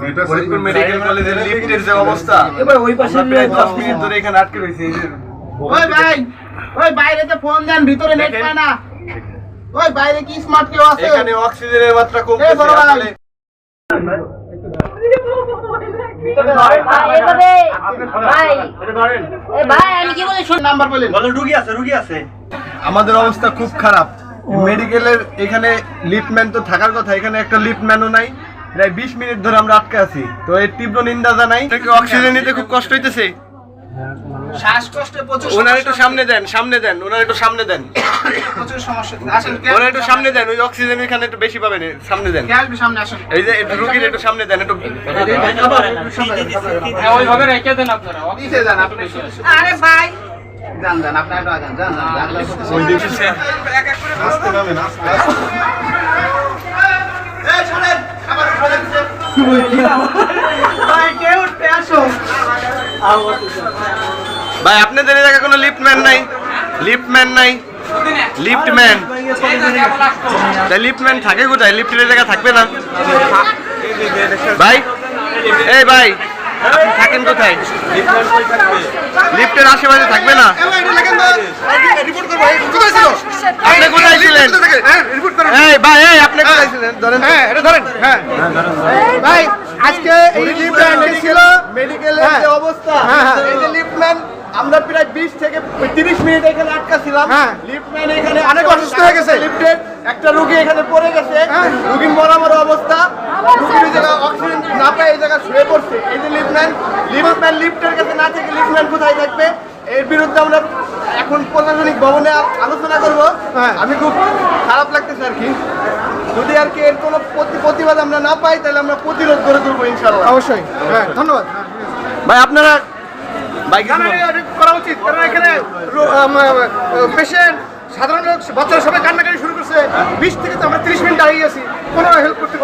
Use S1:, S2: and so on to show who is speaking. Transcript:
S1: Faridpur medical কলেজের লিফটের যে অবস্থা।
S2: এবার ওই পাশে
S1: প্রায় দশ মিনিট ধরে এখানে আটকে রয়েছি
S3: ওই ভাই ওই বাইরেতে ফোন দেন ভিতরে নেট পায় না। ওই বাইরে কি স্মার্ট কেউ আছে?
S1: এখানে অক্সিজেনের মাত্রা কম
S3: এই বড় ভাই।
S1: আসলে।
S4: ভাই এভাবে ভাই এ ভাই আমি কি বলি শুন
S3: নাম্বার বলেন
S1: আমাদের অবস্থা খুব খারাপ। মেডিকেলের এখানে লিফটম্যান তো থাকার কথা এখানে একটা লিফটম্যানও নাই। প্রায় বিশ মিনিট ধরে আমরা আটকে আছি। তো এর তীব্র নিন্দা জানাই। অক্সিজেন নিতে খুব কষ্ট হইতেছে?
S3: শ্বাসকষ্টে প্রচুর
S1: ওনার একটু সামনে দেন সামনে দেন ওনার একটু সামনে দেন।
S3: প্রচুর সমস্যা। আসেন
S1: ওনার একটু সামনে দেন ওই অক্সিজেন এখানে একটু বেশি পাবেন সামনে দেন।
S3: সামনে আসেন।
S1: এই যে রুগীর একটু সামনে দেন একটু
S5: ওইভাবে রেখে দেন আপনারা
S3: নিচে যান আপনি আরে ভাই। যান যান আপনি একটু যান যান ভাই,
S1: আপনাদের এই জায়গায় কোনো লিফটম্যান নাই? লিফটম্যান নাই? লিফটম্যান তাই লিফটম্যান থাকে কোথায়? লিফটের জায়গা থাকবে না? ভাই, এই ভাই, আপনি থাকেন কোথায়? লিফটের আশেপাশে থাকবে না? আপনি কোথায় ছিলেন? এই ভাই এই আপনি কোথায় ছিলেন? ধরেন। হ্যাঁ এটা ধরেন। হ্যাঁ।
S3: ভাই আজকে এই লিফট ছিল?
S1: মেডিকেলের যে অবস্থা এই যে লিফটম্যান আমরা প্রায় 20 থেকে 30 মিনিট এখানে আটকা ছিলাম।
S3: হ্যাঁ।
S1: লিফটম্যান এখানে অনেক অসুস্থ হয়ে গেছে। লিফটের একটা রোগী এখানে পড়ে গেছে। রোগীর মরা মরা অবস্থা রোগীর জায়গা অক্সিজেন না পায় এই জায়গা শুয়ে পড়ছে। এই যে লিফটম্যান লিফটম্যান লিফটের কাছে না থেকে লিফটম্যান কোথায় থাকবে? এর বিরুদ্ধে আমরা এখন প্রশাসনিক ভবনে আলোচনা করব। আমি খুব খারাপ লাগতেছে আর কি। যদি আর কি এর কোনো প্রতিবাদ আমরা না পাই তাহলে আমরা প্রতিরোধ করে তুলবো ইনশাআল্লাহ।
S3: অবশ্যই। হ্যাঁ ধন্যবাদ।
S1: ভাই আপনারা ভাই কিছু
S3: না, না, করা উচিত কারণ এখানে পেশেন্ট সাধারণ লোক বাচ্চারা সবাই কান্নাকাটি শুরু করছে বিশ থেকে তো আমরা ত্রিশ মিনিট দাঁড়িয়ে আছি কোনো হেল্প করতে